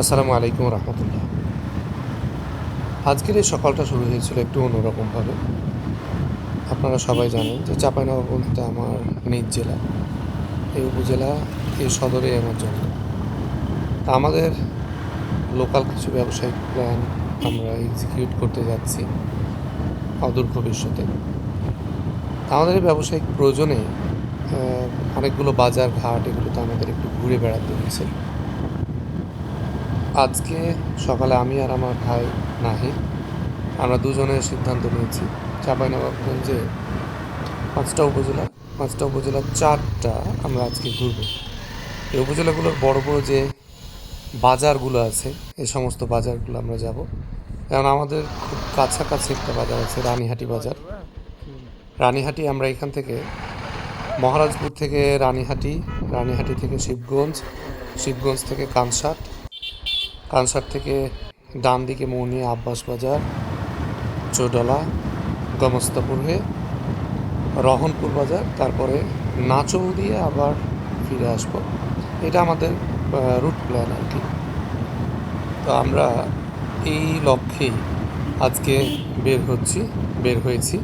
আসসালামু আলাইকুম রহমতুল্লাহ। আজকের এই সকালটা শুরু হয়েছিল একটু অন্যরকমভাবে। আপনারা সবাই জানেন যে চাঁপাইনবাবগঞ্জটা আমার নিজ জেলা। এই উপজেলা, এই সদরে আমার জন্য আমাদের লোকাল কিছু ব্যবসায়িক প্ল্যান আমরা এক্সিকিউট করতে যাচ্ছি অদূর ভবিষ্যতে। আমাদের ব্যবসায়িক প্রয়োজনে অনেকগুলো বাজার ঘাট এগুলোতে আমাদের একটু ঘুরে বেড়াতে হয়েছে আজকে সকালে আমি আর আমার ভাই নাহিদ, আমরা দুজনে সিদ্ধান্ত নিয়েছি চাঁপাইনবাবগঞ্জে পাঁচটা উপজেলা, পাঁচটা উপজেলার চারটা আমরা আজকে ঘুরব। এই উপজেলাগুলোর বড় বড় যে বাজারগুলো আছে, এই সমস্ত বাজারগুলো আমরা যাব। কারণ আমাদের খুব কাছাকাছি একটা বাজার আছে, রানীহাটি বাজার। রানীহাটি আমরা এখান থেকে মহারাজপুর থেকে রানীহাটি রানীহাটি থেকে শিবগঞ্জ শিবগঞ্জ থেকে কানসাট কানসার থেকে ডান দিকে মৌনি আব্বাস বাজার, চোডলা, গমস্তাপুর হয়ে রহনপুর বাজার, তারপরে নাচৌ দিয়ে আবার ফিরে আসব। এটা আমাদের রুট প্ল্যান আর কি। তো আমরা এই লক্ষ্যেই আজকে বের হচ্ছি, বের হয়েছি।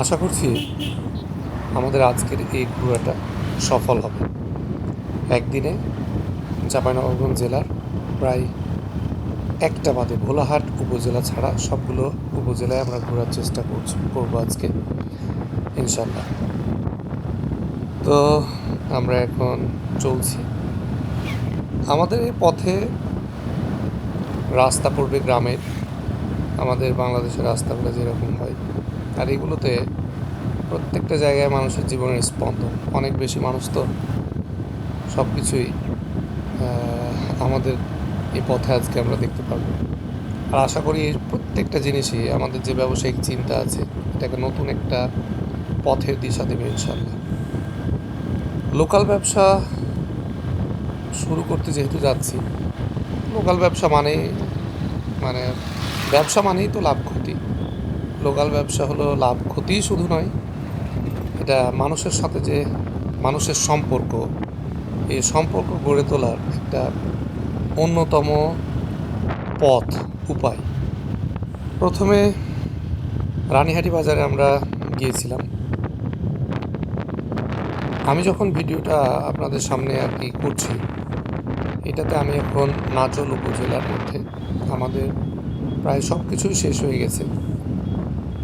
আশা করছি আমাদের আজকের এই ঘোরাটা সফল হবে। একদিনে চাঁপাইনবাবগঞ্জ জেলার প্রায় একটা বাদে ভোলাহাট উপজেলা ছাড়া সবগুলো উপজেলায় আমরা ঘোরার চেষ্টা করছি করব আজকে ইনশাল্লাহ তো আমরা এখন চলছি। আমাদের এই পথে রাস্তা পড়বে গ্রামের আমাদের বাংলাদেশের রাস্তাগুলো যেরকম হয়। আর এগুলোতে প্রত্যেকটা জায়গায় মানুষের জীবনের স্পন্দন। অনেক বেশি মানুষ তো সব কিছুই আমাদের এই পথে আজকে আমরা দেখতে পারব আর আশা করি প্রত্যেকটা জিনিসই আমাদের যে ব্যবসায়িক চিন্তা আছে, এটাকে নতুন একটা পথের দিশা দেবে ইনশাল্লাহ লোকাল ব্যবসা শুরু করতে যেহেতু যাচ্ছি, লোকাল ব্যবসা মানে মানে ব্যবসা মানেই তো লাভ ক্ষতি। লোকাল ব্যবসা হলো লাভ ক্ষতি শুধু নয়, এটা মানুষের সাথে যে, মানুষের সম্পর্ক, এই সম্পর্ক গড়ে তোলার একটা অন্যতম পথ উপায়। প্রথমে রানীহাটি বাজারে আমরা গিয়েছিলাম। আমি যখন ভিডিওটা আপনাদের সামনে আর কি করছি, এটাতে আমি এখন নাচল উপজেলার মধ্যে আমাদের প্রায় সব কিছুই শেষ হয়ে গেছে।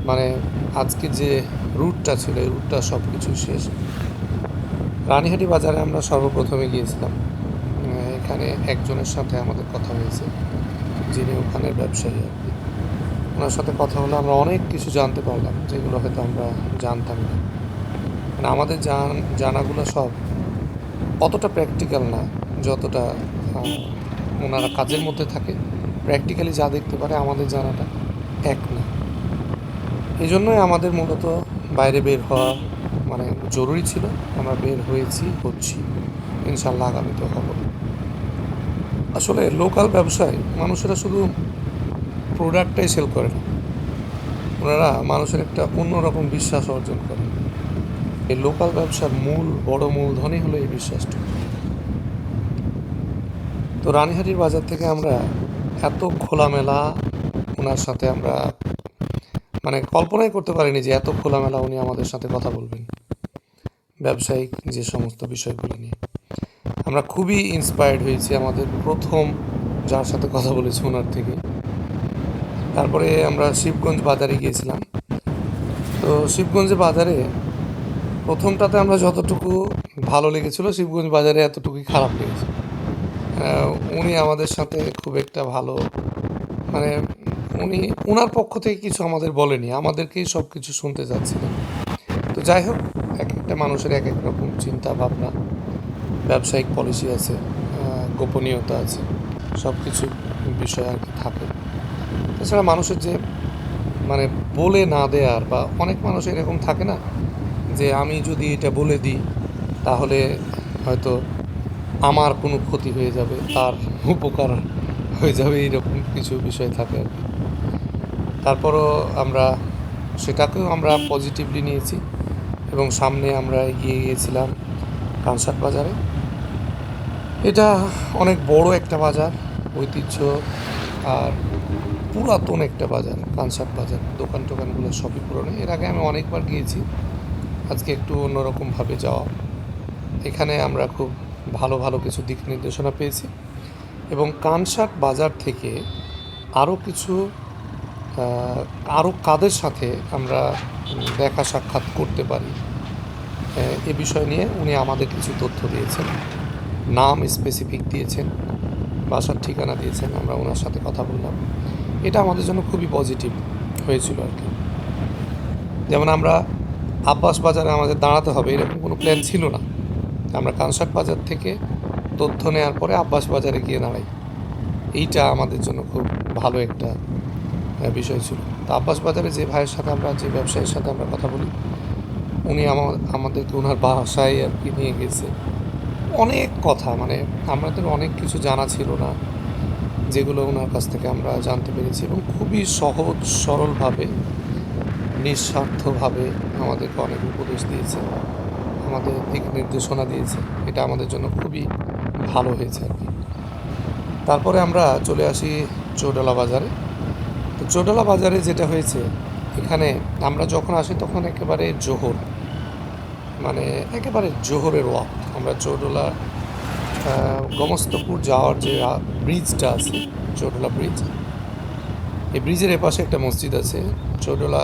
মানে আজকে যে রুটটা ছিল, এই রুটটা সব কিছু শেষ। রানীহাটি বাজারে আমরা সর্বপ্রথমে গিয়েছিলাম। এখানে একজনের সাথে আমাদের কথা হয়েছে, যিনি ওখানের ব্যবসায়ী আর কি। ওনার সাথে কথা হলে আমরা অনেক কিছু জানতে পারলাম, যেগুলো হয়তো আমরা জানতাম না। মানে আমাদের জান, জানাগুলো সব অতটা প্র্যাকটিক্যাল না, যতটা ওনারা কাজের মধ্যে থাকে। প্র্যাকটিক্যালি যা দেখতে পারে আমাদের জানাটা এক না। এই জন্যই আমাদের মূলত বাইরে বের হওয়া মানে জরুরি ছিল। আমরা বের হয়েছি, হচ্ছি। ইনশাল্লাহ আগামীতে হব। আসলে লোকাল ব্যবসায়, মানুষেরা শুধু প্রোডাক্টটাই সেল করে না। ওনারা মানুষের একটা অন্যরকম বিশ্বাস অর্জন করে। এই লোকাল ব্যবসার মূল, বড় মূলধনই হলো এই বিশ্বাসটা। তো রানীহাটির বাজার থেকে আমরা এত খোলামেলা ওনার সাথে আমরা মানে কল্পনাই করতে পারিনি যে এত খোলামেলা উনি আমাদের সাথে কথা বলবেন। ব্যবসায়িক যে সমস্ত বিষয়গুলো নিয়ে। আমরা খুবই ইন্সপায়ার্ড হয়েছি আমাদের প্রথম যার সাথে কথা বলেছি ওনার থেকে। তারপরে আমরা শিবগঞ্জ বাজারে গিয়েছিলাম। তো শিবগঞ্জ বাজারে প্রথমটাতে আমরা যতটুকু ভালো লেগেছিল শিবগঞ্জ বাজারে এতটুকুই খারাপ লেগেছে। উনি আমাদের সাথে খুব একটা ভালো মানে উনি ওনার পক্ষ থেকে কিছু আমাদের বলেনি, আমাদেরকেই সব কিছু শুনতে চাচ্ছিলেন। তো যাই হোক, এক একটা মানুষের এক এক রকম চিন্তা ভাবনা। ব্যবসায়িক পলিসি আছে গোপনীয়তা আছে সব কিছু বিষয় আর কি থাকে। তাছাড়া মানুষের যে মানে বলে না দেয়ার বা অনেক মানুষ এরকম থাকে না যে আমি যদি এটা বলে দিই, তাহলে হয়তো আমার কোনো ক্ষতি হয়ে যাবে, তার উপকার হয়ে যাবে এইরকম কিছু বিষয় থাকে আর কি। তারপরও আমরা সেটাকেও আমরা পজিটিভলি নিয়েছি এবং সামনে আমরা এগিয়ে গিয়েছিলাম। কানসাট বাজারে। এটা অনেক বড় একটা বাজার, ঐতিহ্য আর পুরাতন একটা বাজার কানসাট বাজার। দোকান টোকানগুলো সবই পুরনো। এর আগে আমি অনেকবার গিয়েছি, আজকে একটু অন্যরকমভাবে যাওয়া। এখানে আমরা খুব ভালো ভালো কিছু দিক নির্দেশনা পেয়েছি এবং কানসাট বাজার থেকে আরও কিছু আরও কাদের সাথে আমরা দেখা সাক্ষাৎ করতে পারি? এ বিষয় নিয়ে উনি আমাদের কিছু তথ্য দিয়েছেন। নাম স্পেসিফিক দিয়েছেন বাসার ঠিকানা দিয়েছেন, আমরা ওনার সাথে কথা বললাম। এটা আমাদের জন্য খুবই পজিটিভ হয়েছিল আর কি। যেমন আমরা আব্বাস বাজারে আমাদের দাঁড়াতে হবে, এরকম কোনো প্ল্যান ছিল না। আমরা কানসাট বাজার থেকে তথ্য নেওয়ার পরে আব্বাস বাজারে গিয়ে দাঁড়াই। এইটা আমাদের জন্য খুব ভালো একটা বিষয় ছিল। তো আব্বাস বাজারে যে ভাইয়ের সাথে আমরা, যে ব্যবসায়ীর সাথে আমরা কথা বলি উনি আমা- আমাদেরকে ওনার বাসায় আর কি নিয়ে গেছে। অনেক কথা মানে আমাদের অনেক কিছু জানা ছিল না, যেগুলো ওনার কাছ থেকে আমরা জানতে পেরেছি এবং খুবই সহজ, সরলভাবে, নিঃস্বার্থভাবে আমাদেরকে অনেক উপদেশ দিয়েছে, আমাদের দিক নির্দেশনা দিয়েছে। এটা আমাদের জন্য খুবই ভালো হয়েছে আর কি। তারপরে আমরা চলে আসি চৌডালা বাজারে। তো চৌডালা বাজারে যেটা হয়েছে, এখানে আমরা যখন আসি তখন একেবারে জোহর। মানে একেবারে জোহরের ওয়াক। আমরা চৌডোলা গমস্তপুর যাওয়ার যে ব্রিজটা আছে, চৌডোলা ব্রিজ এই ব্রিজের এপাশে একটা মসজিদ আছে, চৌডোলা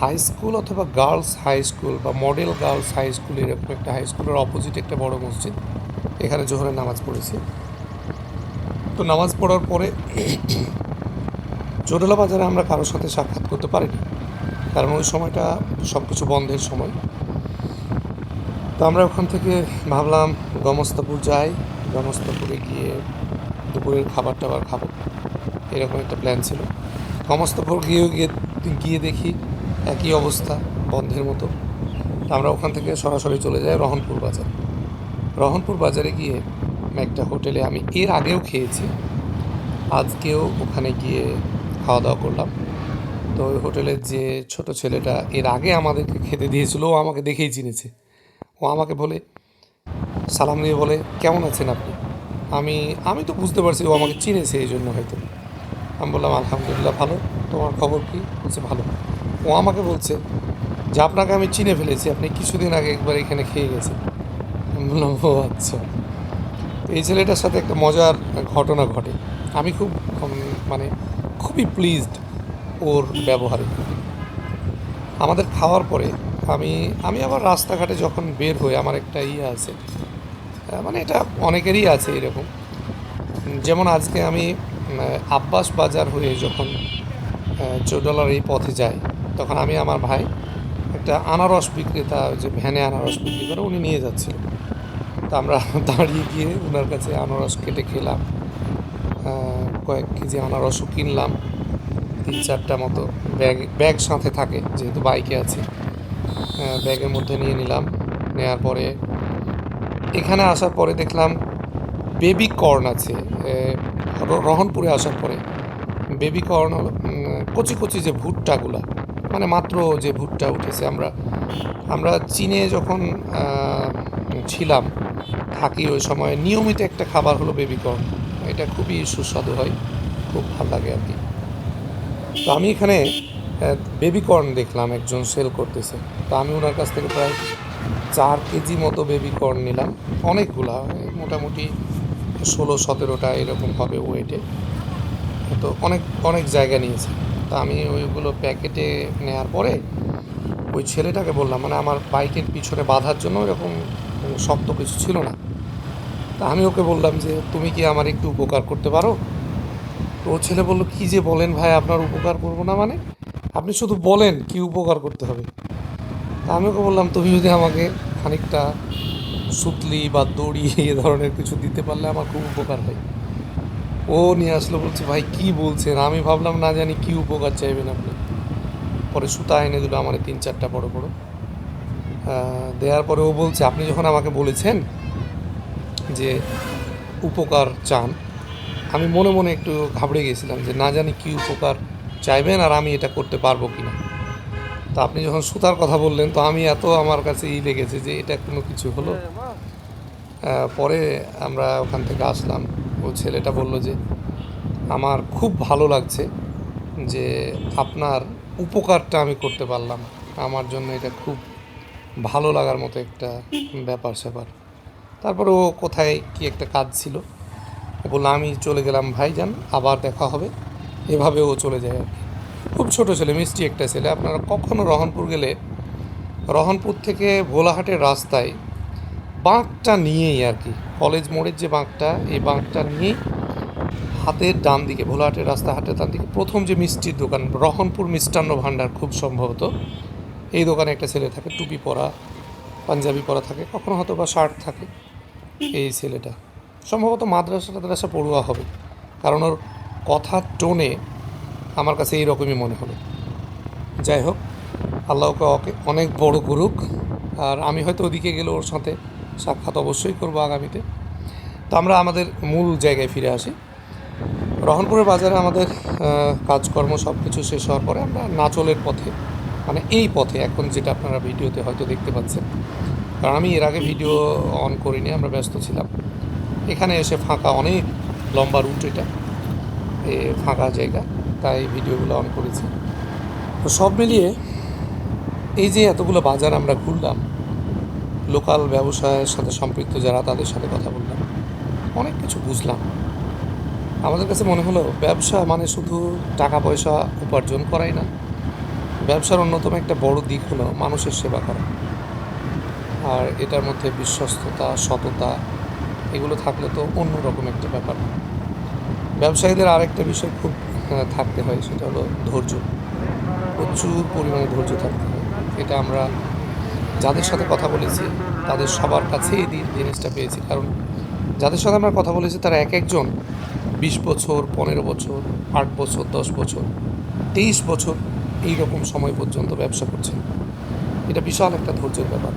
হাই স্কুল অথবা গার্লস হাই স্কুল বা মডেল গার্লস হাই স্কুল এরকম একটা হাই স্কুলের অপোজিট একটা বড় মসজিদ। এখানে জোহরের নামাজ পড়েছি। তো নামাজ পড়ার পরে চৌডোলা বাজারে আমরা কারোর সাথে সাক্ষাৎ করতে পারিনি। কারণ ওই সময়টা সব কিছু বন্ধের সময়। তো আমরা ওখান থেকে ভাবলাম গমস্তাপুর যাই। গমস্তাপুরে গিয়ে দুপুরের খাবার টাবার খাব। এরকম একটা প্ল্যান ছিল। গমস্তাপুর গিয়েও গিয়ে গিয়ে দেখি একই অবস্থা, বন্ধের মতো। তো আমরা ওখান থেকে সরাসরি চলে যাই রহনপুর বাজার। রহনপুর বাজারে গিয়ে একটা হোটেলে আমি এর আগেও খেয়েছি। আজকেও ওখানে গিয়ে খাওয়া দাওয়া করলাম। তো ওই হোটেলের যে ছোট ছেলেটা এর আগে আমাদেরকে খেতে দিয়েছিল, ও আমাকে দেখেই চিনেছে। ও আমাকে বলে, সালাম দিয়ে বলে, কেমন আছেন আপনি? আমি আমি তো বুঝতে পারছি ও আমাকে চিনেছে এই জন্য হয়তো। আমি বললাম, আলহামদুলিল্লাহ ভালো। তোমার খবর কি? বলছে, ভালো। ও আমাকে বলছে, যে আপনাকে আমি চিনে ফেলেছি। আপনি কিছুদিন আগে একবার এখানে খেয়ে গেছেন। আমি বললাম, ও আচ্ছা। এই ছেলেটার সাথে একটা মজার ঘটনা ঘটে। আমি খুব মানে খুবই প্লিজড ওর ব্যবহারে। আমাদের খাওয়ার পরে আমি আমি আবার রাস্তাঘাটে যখন বের হই, আমার একটা ইয়ে আছে। মানে এটা অনেকেরই আছে এরকম। যেমন আজকে আমি আব্বাস বাজার হয়ে যখন চৌডলার এই পথে যাই, তখন আমি আমার ভাই একটা আনারস বিক্রেতা যে ভ্যানে আনারস বিক্রি করে উনি নিয়ে যাচ্ছিল। তা আমরা দাঁড়িয়ে গিয়ে ওনার কাছে আনারস কেটে খেলাম। কয়েক কেজি আনারসও কিনলাম। তিন চারটা মতো ব্যাগ ব্যাগ সাথে থাকে, যেহেতু বাইকে আছি। ব্যাগের মধ্যে নিয়ে নিলাম। নেওয়ার পরে এখানে আসার পরে দেখলাম বেবি কর্ন আছে রহনপুরে আসার পরে। বেবি কর্ন কচি কচি যে ভুট্টাগুলা মানে মাত্র যে ভুট্টা উঠেছে। আমরা আমরা চীনে যখন ছিলাম, থাকি ওই সময় নিয়মিত একটা খাবার হলো বেবি কর্ন। এটা খুবই সুস্বাদু হয়, খুব ভালো লাগে আর কি। তো আমি এখানে বেবি কর্ন দেখলাম, একজন সেল করতেছে। তো আমি ওনার কাছ থেকে প্রায় চার কেজি মতো বেবি কর্ন নিলাম। অনেকগুলা মোটামুটি ষোলো, সতেরোটা এরকম হবে ওয়েটে তো অনেক অনেক জায়গা নিয়েছে। তা আমি ওইগুলো প্যাকেটে নেওয়ার পরে ওই ছেলেটাকে বললাম মানে আমার বাইকের পিছনে বাঁধার জন্য এরকম শক্ত কিছু ছিল না। তা আমি ওকে বললাম যে, তুমি কি আমার একটু উপকার করতে পারো? তো ছেলে বলল, কি যে বলেন ভাই, আপনার উপকার করব না মানে? আপনি শুধু বলেন কি উপকার করতে হবে। তা আমি ওকে বললাম, তুমি যদি আমাকে খানিকটা সুতলি বা দড়ি এ ধরনের কিছু দিতে পারলে আমার খুব উপকার হয়। ও নিয়ে আসলো, বলছে, ভাই, কি বলছেন? আমি ভাবলাম না জানি কি উপকার চাইবেন আপনি। পরে সুতা এনে দিল আমার তিন চারটা বড় বড়। দেওয়ার পরে ও বলছে, আপনি যখন আমাকে বলেছেন যে উপকার চান, আমি মনে মনে একটু ঘাবড়ে গেছিলাম যে না জানি কি উপকার চাইবেন আর আমি এটা করতে পারব কি না তো আপনি যখন সুতার কথা বললেন তো আমি এত আমার কাছে ই লেগেছে যে এটা কোনো কিছু হলো। পরে আমরা ওখান থেকে আসলাম। ও ছেলেটা বলল যে আমার খুব ভালো লাগছে যে আপনার উপকারটা আমি করতে পারলাম। আমার জন্য এটা খুব ভালো লাগার মতো একটা ব্যাপার স্যাপার। তারপরে ও কোথায় কি একটা কাজ ছিল। বলল আমি চলে গেলাম ভাইজান আবার দেখা হবে। এভাবে ও চলে যায় আর কি। খুব ছোটো ছেলে, মিষ্টি একটা ছেলে। আপনারা কখনো রহনপুর গেলে রহনপুর থেকে ভোলাহাটের রাস্তায় বাঁকটা নিয়েই আর কি, কলেজ মোড়ের যে বাঁকটা, এই বাঁকটা নিয়েই হাতের ডান দিকে, ভোলাহাটের রাস্তা হাতের ডান দিকে, প্রথম যে মিষ্টির দোকান, রহনপুর মিষ্টান্ন ভাণ্ডার খুব সম্ভবত, এই দোকানে একটা ছেলে থাকে, টুপি পরা, পাঞ্জাবি পরা থাকে, কখনো হয়তো বা শার্ট থাকে, এই ছেলেটা। সম্ভবত মাদ্রাসা টাদ্রাসা পড়ুয়া হবে, কারণ ওর কথার টোনে আমার কাছে এইরকমই মনে হলো। যাই হোক, আল্লাহ ওকে অনেক বড় করুক। আর আমি হয়তো ওদিকে গেলে ওর সাথে সাক্ষাৎ অবশ্যই করব আগামীতে। তো আমরা আমাদের মূল জায়গায় ফিরে আসি। রহনপুরের বাজারে আমাদের কাজকর্ম সব কিছু শেষ হওয়ার পরে আমরা নাচলের পথে মানে এই পথে, এখন যেটা আপনারা ভিডিওতে হয়তো দেখতে পাচ্ছেন। কারণ আমি এর আগে ভিডিও অন করিনি, আমরা ব্যস্ত ছিলাম। এখানে এসে ফাঁকা অনেক লম্বা রুট এটা। ফাঁকা জায়গা, তাই ভিডিওগুলো অন করেছি। তো সব মিলিয়ে এই যে এতগুলো বাজার আমরা ঘুরলাম, লোকাল ব্যবসায়ের সাথে সম্পৃক্ত যারা, তাদের সাথে কথা বললাম, অনেক কিছু বুঝলাম। আমাদের কাছে মনে হলো, ব্যবসা মানে শুধু টাকা পয়সা উপার্জন করাই না, ব্যবসার অন্যতম একটা বড় দিক হলো মানুষের সেবা করা। আর এটার মধ্যে বিশ্বস্ততা, সততা, এগুলো থাকলে তো অন্যরকম একটা ব্যাপার। ব্যবসায়ীদের আরেকটা বিষয় খুব থাকতে হয়, সেটা হলো ধৈর্য। প্রচুর পরিমাণে ধৈর্য থাকতে হয়। এটা আমরা যাদের সাথে কথা বলেছি, তাদের সবার কাছেই এই জিনিসটা পেয়েছি। কারণ যাদের সাথে আমরা কথা বলেছি, তারা এক একজন বিশ বছর, পনেরো বছর, আট বছর, দশ বছর, তেইশ বছর এই রকম সময় পর্যন্ত ব্যবসা করছেন। এটা বিশাল একটা ধৈর্যের ব্যাপার।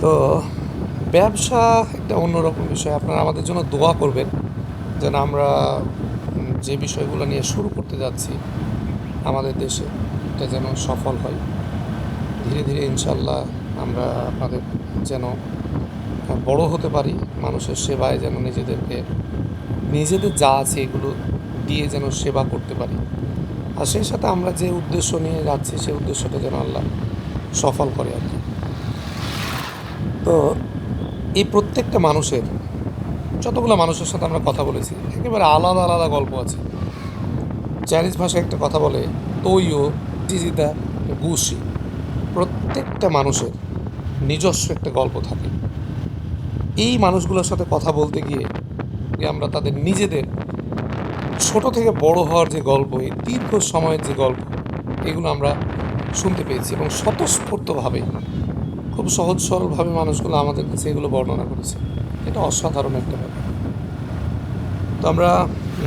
তো ব্যবসা একটা অন্যরকম বিষয়। আপনারা আমাদের জন্য দোয়া করবেন। যেন আমরা যে বিষয়গুলো নিয়ে শুরু করতে যাচ্ছি আমাদের দেশে, এটা যেন সফল হয়। ধীরে ধীরে ইনশাল্লাহ আমরা আপনাদের যেন বড় হতে পারি, মানুষের সেবায় যেন নিজেদেরকে, নিজেদের যা আছে এগুলো দিয়ে যেন সেবা করতে পারি। আর সেই সাথে আমরা যে উদ্দেশ্য নিয়ে যাচ্ছি সেই উদ্দেশ্যটা যেন আল্লাহ সফল করে আর কি। তো এই প্রত্যেকটা মানুষের যতগুলো মানুষের সাথে আমরা কথা বলেছি, একেবারে আলাদা আলাদা গল্প আছে। চাইনিজ ভাষায় একটা কথা বলে তৈও জিজিদা গুসি প্রত্যেকটা মানুষের নিজস্ব একটা গল্প থাকে। এই মানুষগুলোর সাথে কথা বলতে গিয়ে আমরা তাদের নিজেদের ছোট থেকে বড় হওয়ার যে গল্প, এই দীর্ঘ সময়ের যে গল্প, এগুলো আমরা শুনতে পেয়েছি এবং স্বতঃস্ফূর্তভাবে, খুব সহজ সরলভাবে মানুষগুলো আমাদের কাছে এগুলো বর্ণনা করেছে। এটা অসাধারণ একটা ব্যাপার। তো আমরা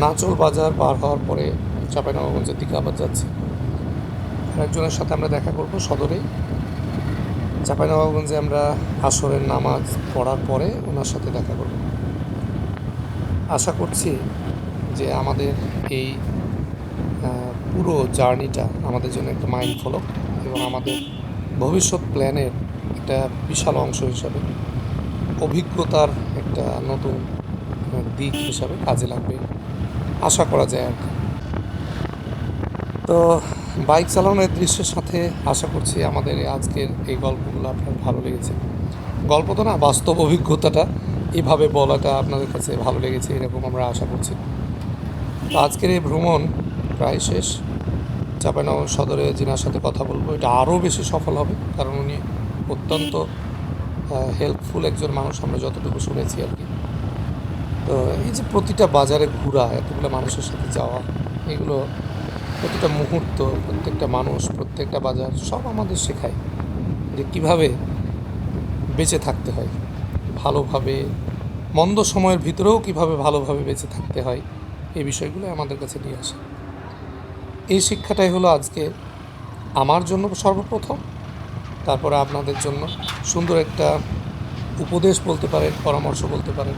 নাচল বাজার পার হওয়ার পরে চাঁপাইনবাবগঞ্জের দিকে আবার যাচ্ছি। একজনের সাথে আমরা দেখা করব সদরে চাঁপাইনবাবগঞ্জে আমরা আসরের নামাজ পড়ার পরে ওনার সাথে দেখা করব। আশা করছি যে আমাদের এই পুরো জার্নিটা আমাদের জন্য একটা মাইন্ড ফলক এবং আমাদের ভবিষ্যৎ প্ল্যানের একটা বিশাল অংশ হিসাবে অভিজ্ঞতার একটা নতুন দিক হিসাবে কাজে লাগবে। আশা করা যায় আর কি। তো বাইক চালানোর দৃশ্যের সাথে আশা করছি আমাদের আজকের এই গল্পগুলো আপনার ভালো লেগেছে। গল্প তো না, বাস্তব অভিজ্ঞতাটা, এভাবে বলাটা আপনাদের কাছে ভালো লেগেছে এরকম আমরা আশা করছি। তো আজকের এই ভ্রমণ প্রায় শেষ। চাঁপাইনগর সদরে যিনার সাথে কথা বলব, এটা আরও বেশি সফল হবে, কারণ উনি অত্যন্ত হেল্পফুল একজন মানুষ আমরা যতটুকু শুনেছি আর কি। তো এই যে প্রতিটা বাজারে ঘোরা, এতগুলো মানুষের সাথে যাওয়া, এগুলো প্রতিটা মুহূর্ত, প্রত্যেকটা মানুষ, প্রত্যেকটা বাজার, সব আমাদের শেখায় যে কীভাবে বেঁচে থাকতে হয়। ভালোভাবে, মন্দ সময়ের ভিতরেও কীভাবে ভালোভাবে বেঁচে থাকতে হয়, এই বিষয়গুলো আমাদের কাছে নিয়ে আসে। এই শিক্ষাটাই হলো আজকে আমার জন্য সর্বপ্রথম। তারপরে আপনাদের জন্য সুন্দর একটা উপদেশ বলতে পারেন, পরামর্শ বলতে পারেন।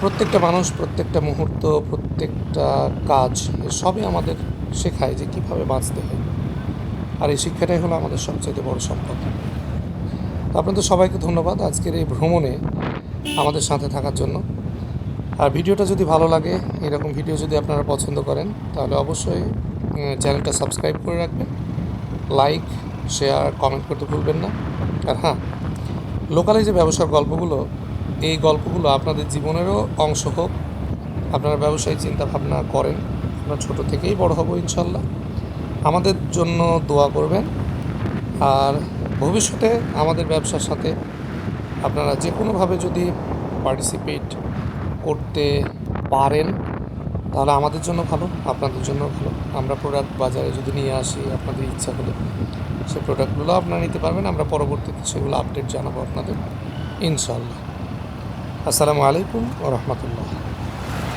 প্রত্যেকটা মানুষ, প্রত্যেকটা মুহূর্ত, প্রত্যেকটা কাজ সবই আমাদের শেখায় যে কীভাবে বাঁচতে হয়। আর এই শিক্ষাটাই হলো আমাদের সবচেয়ে বড় সম্পদ। আপনাদের সবাইকে ধন্যবাদ আজকের এই ভ্রমণে আমাদের সাথে থাকার জন্য। আর ভিডিওটা যদি ভালো লাগে, এরকম ভিডিও যদি আপনারা পছন্দ করেন, তাহলে অবশ্যই চ্যানেলটা সাবস্ক্রাইব করে রাখবেন। লাইক শেয়ার কমেন্ট করতে ভুলবেন না। আর হ্যাঁ লোকালে যে ব্যবসার গল্পগুলো, এই গল্পগুলো আপনাদের জীবনেরও অংশ হোক। আপনারা ব্যবসায়ী চিন্তাভাবনা করেন, আমরা ছোটো থেকেই বড় হব ইনশাল্লাহ। আমাদের জন্য দোয়া করবেন। আর ভবিষ্যতে আমাদের ব্যবসার সাথে আপনারা যে কোনোভাবে যদি পার্টিসিপেট করতে পারেন, তাহলে আমাদের জন্য ভালো, আপনাদের জন্য ভালো। আমরা প্রোডাক্ট বাজারে যদি নিয়ে আসি, আপনাদের ইচ্ছা হলে। সেই প্রোডাক্টগুলো আপনারা নিতে পারবেন। আমরা পরবর্তীতে সেগুলো আপডেট জানাব আপনাদের ইনশাল্লাহ আসসালামু আলাইকুম ও রহমতুল্লাহ।